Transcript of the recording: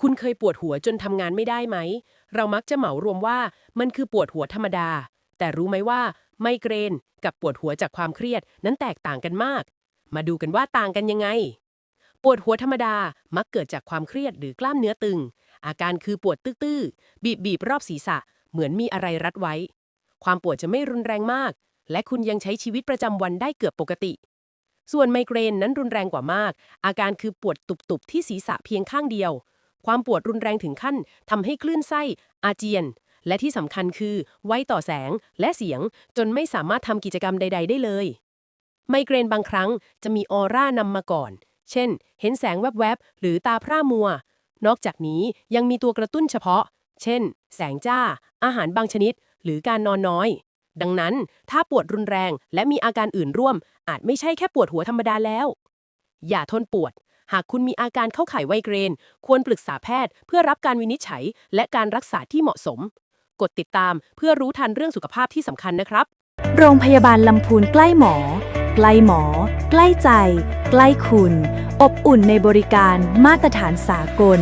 คุณเคยปวดหัวจนทำงานไม่ได้ไหม เรามักจะเหมารวมว่ามันคือปวดหัวธรรมดา แต่รู้ไหมว่าไมเกรนกับปวดหัวจากความเครียดนั้นแตกต่างกันมาก มาดูกันว่าต่างกันยังไง ปวดหัวธรรมดามักเกิดจากความเครียดหรือกล้ามเนื้อตึง อาการคือปวดตื้อๆบีบบีบๆรอบศีรษะ เหมือนมีอะไรรัดไว้ ความปวดจะไม่รุนแรงมาก และคุณยังใช้ชีวิตประจำวันได้เกือบปกติส่วนไมเกรนนั้นรุนแรงกว่ามาก อาการคือปวดตุบๆที่ศีรษะเพียงข้างเดียว ความปวดรุนแรงถึงขั้นทำให้คลื่นไส้อาเจียน และที่สำคัญคือ ไวต่อแสงและเสียงจนไม่สามารถทำกิจกรรมใด ๆ ได้เลย ไมเกรนบางครั้งจะมีออร่านำมาก่อน เช่น เห็นแสงแวบๆ หรือตาพร่ามัว นอกจากนี้ยังมีตัวกระตุ้นเฉพาะ เช่น แสงจ้า อาหารบางชนิด หรือการนอนน้อย ดังนั้นถ้าปวดรุนแรงและมีอาการอื่นร่วม อาจไม่ใช่แค่ปวดหัวธรรมดาแล้ว อย่าทนปวด หากคุณมีอาการเข้าข่ายไวเกรน ควรปรึกษาแพทย์ เพื่อรับการวินิจฉัย และการรักษาที่เหมาะสม กดติดตามเพื่อรู้ทันเรื่องสุขภาพที่สำคัญนะครับ โรงพยาบาลลำพูนใกล้หมอ ใกล้หมอ ใกล้ใจ ใกล้คุณ อบอุ่นในบริการมาตรฐานสากล